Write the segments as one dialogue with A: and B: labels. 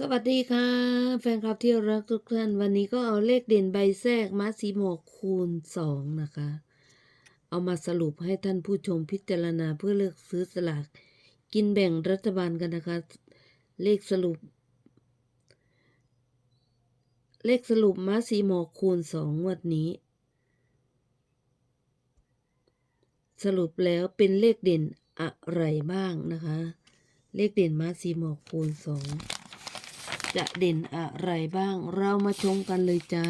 A: สวัสดีค่ะ แฟนคลับที่รักทุกท่านวันนี้ก็เอาเลขเด่นใบแทรกมาสีหมอกคูณสองนะคะ เอามาสรุปให้ท่านผู้ชมพิจารณาเพื่อเลือกซื้อสลากกินแบ่งรัฐบาลกันนะคะ เลขสรุป เลขสรุปมาสีหมอกคูณสองงวันนี้ สรุปแล้วเป็นเลขเด่นอะไรบ้างนะคะ เลขเด่นมาสีหมอกคูณสอง จะเด่นอะไรบ้าง เรามาชมกันเลยจ้า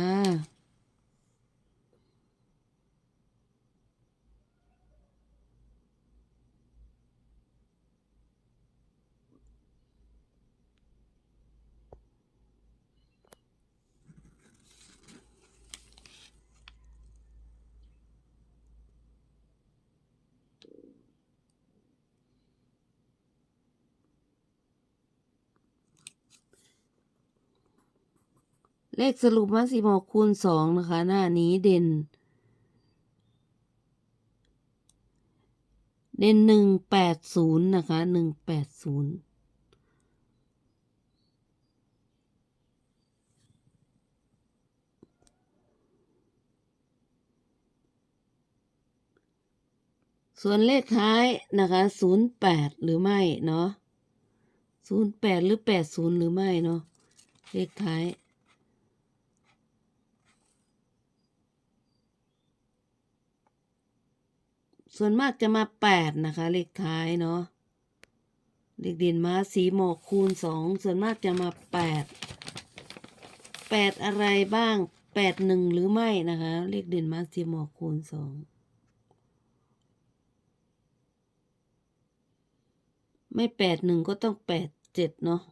A: เลขสรุปมาสีหมอกคูณสองนะคะ หน้านี้เด่น เด่นหนึ่งแปดศูนย์นะคะหนึ่งแปดศูนย์ส่วนเลขท้ายนะคะศูนย์แปดหรือไม่เนาะศูนย์แปดหรือแปดศูนย์หรือไม่เนาะเลขท้าย ส่วนมากจะมาแปดนะคะ เลขท้ายเนาะเลขเด่นมาสีหมอกคูณสองส่วนมากจะมาแปดแปดอะไรบ้างแปดหนึ่งหรือไม่นะคะ เลขเด่นมาสีหมอกคูณสองไม่แปดหนึ่งก็ต้องแปดเจ็ดเนาะ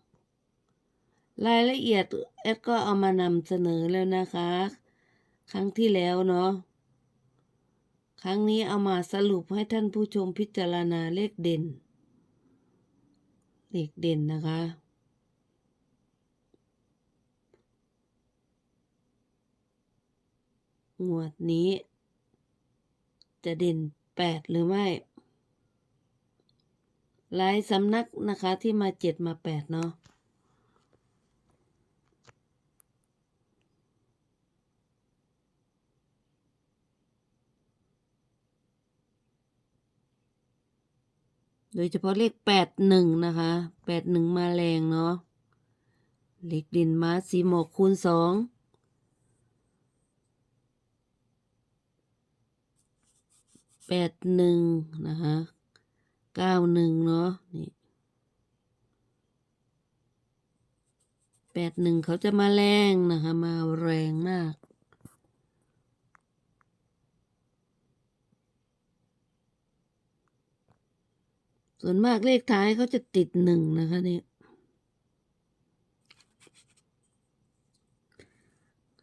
A: รายละเอียดแอดก็เอามานำเสนอแล้วนะคะ ครั้งที่แล้วเนาะ ครั้งนี้เอามาสรุปให้ท่านผู้ชมพิจารณาเลขเด่น เลขเด่นนะคะ งวดนี้ จะเด่นแปดหรือไม่ หลายสำนักนะคะที่มาเจ็ดมาแปดเนาะ โดยเฉพาะเลขแปดหนึ่งนะคะแปดหนึ่งมาแรงเนาะเลขด่นมาสีหมอกคูณสองแปดหนึ่งนะคะเก้าหนึ่งเนาะนี่แปดหนึ่งเขาจะมาแรงนะคะ มาแรงมาก ส่วนมากเลขท้ายเขาจะติดหนึ่งนะคะเนี่ย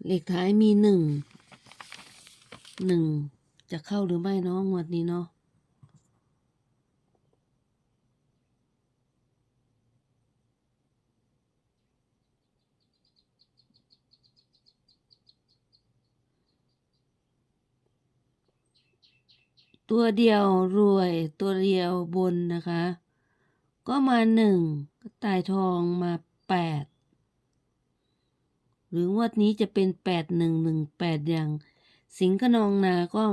A: เลขท้ายมีหนึ่งหนึ่งจะเข้าหรือไม่เนาะงวดนี้เนาะ ตัวเดียวรวยตัวเดียวบนนะคะ ก็มาหนึ่งก็ตายทองมาแปดหรืองวดนี้จะเป็นแปดหนึ่งหนึ่งแปดอย่าง สิงห์ขนองนาก็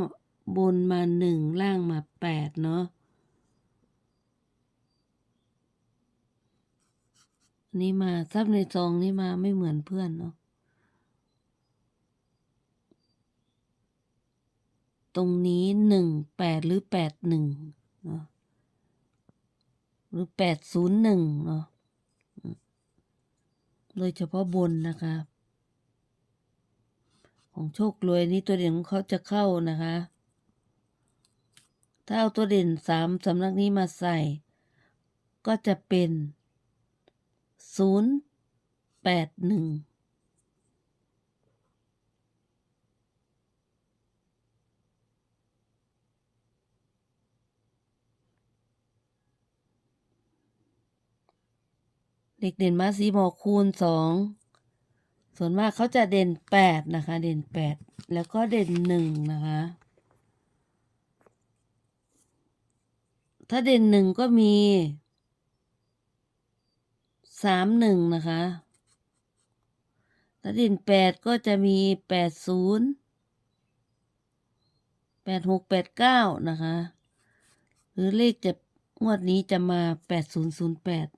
A: บนมาหนึ่งล่างมาแปดเนาะนนี่มาซับในซองนี่มาไม่เหมือนเพื่อนเนาะ ตรงนี้หนึ่งแปดหรือแปดหนึ่งเนาะหรือแปดศูนย์หนึ่งเนาะโดยเฉพาะบนนะคะ ของโชครวยนี่ตัวเด่นของเขาจะเข้านะคะ ถ้าเอาตัวเด่นสามสำนักนี้มาใส่ ก็จะเป็นศูนย์แปดหนึ่ง เด็กเด่นมาสีหมอกคูณสองส่วนมากเขาจะเด่นแปดนะคะ เด่นแปดแล้วก็เด่นหนึ่งนะคะ ถ้าเด่นหนึ่งก็มีสามหนึ่งนะคะ ถ้าเด่นแปดก็จะมีแปดศูนย์แปดหกแปดเก้านะคะ หรือเลขจะงวดนี้จะมาแปดศูนย์ศูนย์แปด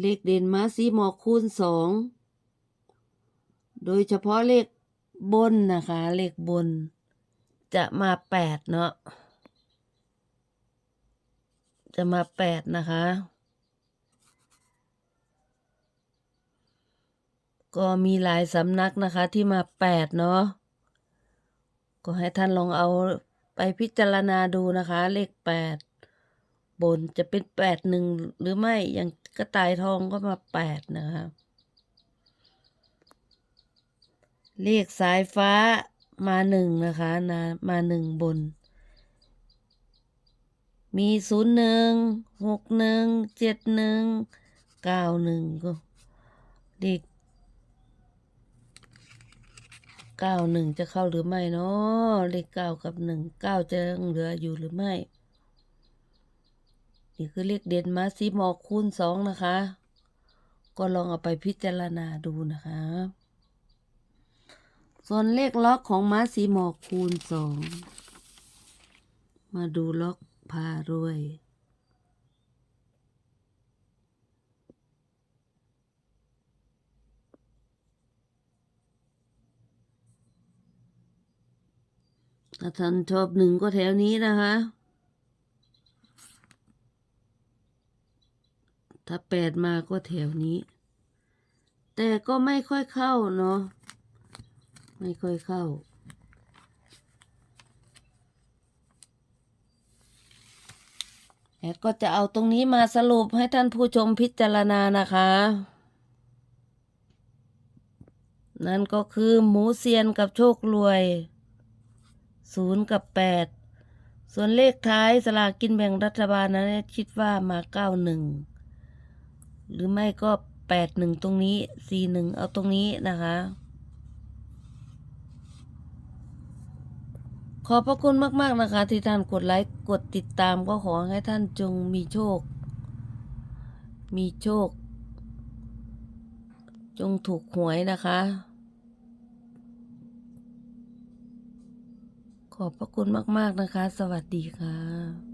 A: เลขเด่นมาสีหมอกคูณสอง โดยเฉพาะเลขบนนะคะ เลขบน จะมาแปดเนาะ จะมาแปดนะคะ ก็มีหลายสำนักนะคะที่มาแปดเนาะ ก็ให้ท่านลองเอาไปพิจารณาดูนะคะ เลขแปด บนจะเป็นแปดหนึ่งหรือไม่อย่างกระต่ายทองก็มาแปดนะคะเลขสายฟ้ามาหนึ่งนะคะนะมาหนึ่งบน มีศูนย์หนึ่งหกหนึ่งเจ็ดหนึ่งเก้าหนึ่งก็เลขเก้าหนึ่งจะเข้าหรือไม่เนาะเลขเก้ากับหนึ่งเก้าจะเหลืออยู่หรือไม่ นี่คือเลขเด่นมาสีมอคูณสองนะคะ ก็ลองเอาไปพิจารณาดูนะคะ ส่วนเลขล็อกของม้าสีหมอกคูณสองมาดูล็อกพารวยถ้าท่านชอบหนึ่งก็แถวนี้นะคะ ถ้าแปดมาก็แถวนี้ แต่ก็ไม่ค่อยเข้าเนาะ ไม่ค่อยเข้า แอดก็จะเอาตรงนี้มาสรุปให้ท่านผู้ชมพิจารณานะคะ นั่นก็คือหมูเซียนกับโชครวยศูนย์กับแปดส่วนเลขท้ายสลากกินแบ่งรัฐบาลนั้นแอดคิดว่ามาเก้าหนึ่ง หรือไม่ก็แปดหนึ่งตรงนี้สี่หนึ่งเอาตรงนี้นะคะ ขอบพระคุณมาก ๆ นะคะ ที่ท่านกดไลค์กดติดตามก็ขอให้ท่านจงมีโชค มีโชค จงถูกหวยนะคะ ขอบพระคุณมาก ๆ นะคะ สวัสดีค่ะ